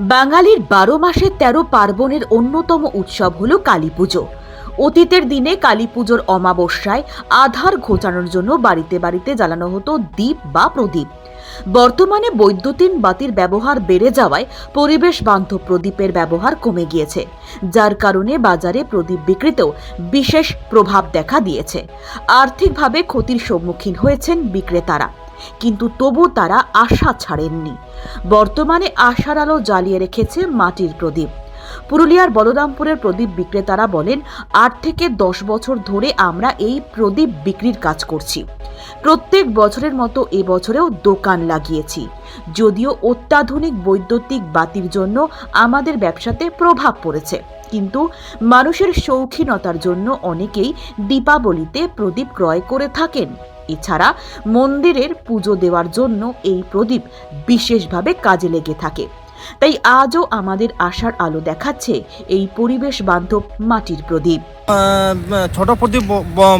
বাঙালির বারো মাসে তেরো পার্বণের অন্যতম উৎসব হল কালী পুজো। অতীতের দিনে কালী পুজোর অমাবস্যায় আধার ঘোচানোর জন্য বাড়িতে বাড়িতে জ্বালানো হতো দ্বীপ বা প্রদীপ। বর্তমানে বৈদ্যুতিন বাতির ব্যবহার বেড়ে যাওয়ায় পরিবেশ বান্ধব প্রদীপের ব্যবহার কমে গিয়েছে, যার কারণে বাজারে প্রদীপ বিক্রিতেও বিশেষ প্রভাব দেখা দিয়েছে। আর্থিকভাবে ক্ষতির সম্মুখীন হয়েছেন বিক্রেতারা। কিন্তু তবু তারা আশা ছাড়েননি। বর্তমানে আশার আলো জ্বালিয়ে রেখেছে মাটির প্রদীপ। পুরুলিয়ার বলরামপুরের প্রদীপ বিক্রেতারা বলেন, আট থেকে দশ বছর ধরে আমরা এই প্রদীপ বিক্রির কাজ করছি। প্রত্যেক বছরের মতো এবছরেও দোকান লাগিয়েছি। যদিও অত্যাধুনিক বৈদ্যুতিক বাতির জন্য আমাদের ব্যবসাতে প্রভাব পড়েছে, কিন্তু মানুষের শৌখিনতার জন্য অনেকেই দীপাবলিতে প্রদীপ ক্রয় করে থাকেন। এছাড়া মন্দিরের পুজো দেওয়ার জন্য এই প্রদীপ বিশেষভাবে কাজে লেগে থাকে। তাই আজও আমাদের আশার আলো দেখাচ্ছে এই পরিবেশ বান্ধব মাটির প্রদীপ। ছোট প্রদীপ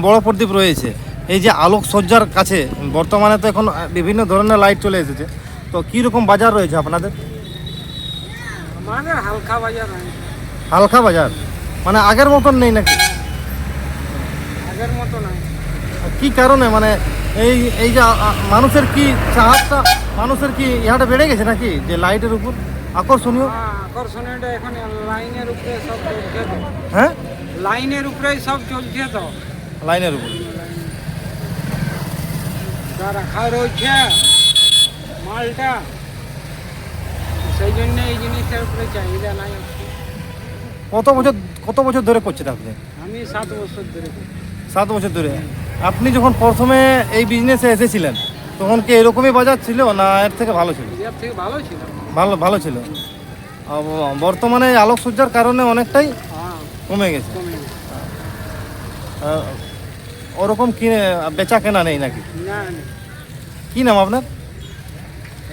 বড় প্রদীপ রয়েছে। এই যে আলোক সজ্জার কাছে বর্তমানে তো এখন বিভিন্ন ধরনের লাইট চলে এসেছে। তো কী রকম বাজার রয়েছে আপনাদের? আমাদের হালকা বাজার হালকা বাজার? মানে আগের মতন নেই নাকি? আগের মতো নাই কি কারণে? মানে এই এই যে মানুষের কি চাহাতটা মানুষের কি ইহাটা বেড়ে গেছে নাকি? যে লাইটের উপর? আকর্ষণীয়? হ্যাঁ, আকর্ষণীয়টা এখন লাইনের উপরে সব চলছে তো। হ্যাঁ? লাইনের উপরেই সব চলছে তো। লাইনের উপর। রাখা রয়েছে মালটা সেই জন্য এই জিনিসটার উপরে চাহিদা নাই কত বছর কত বছর ধরে করছেন আপনি? আমি সাত বছর ধরে সাত বছর ধরে? আপনি যখন প্রথমে এই বিজনেসে এসেছিলেন তখন কি এরকমই বাজার ছিল না এর থেকে ভালো ছিল? এর থেকে ভালো ছিল। ভালো ভালো ছিল। বর্তমানে আলোকসজ্জার কারণে অনেকটাই হ্যাঁ। কমে গেছে। ওরকম কিনে বেচা কেনা নেই নাকি? কি নাম আপনার?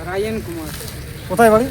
রায়ন কুমার। কোথায় বাড়ি?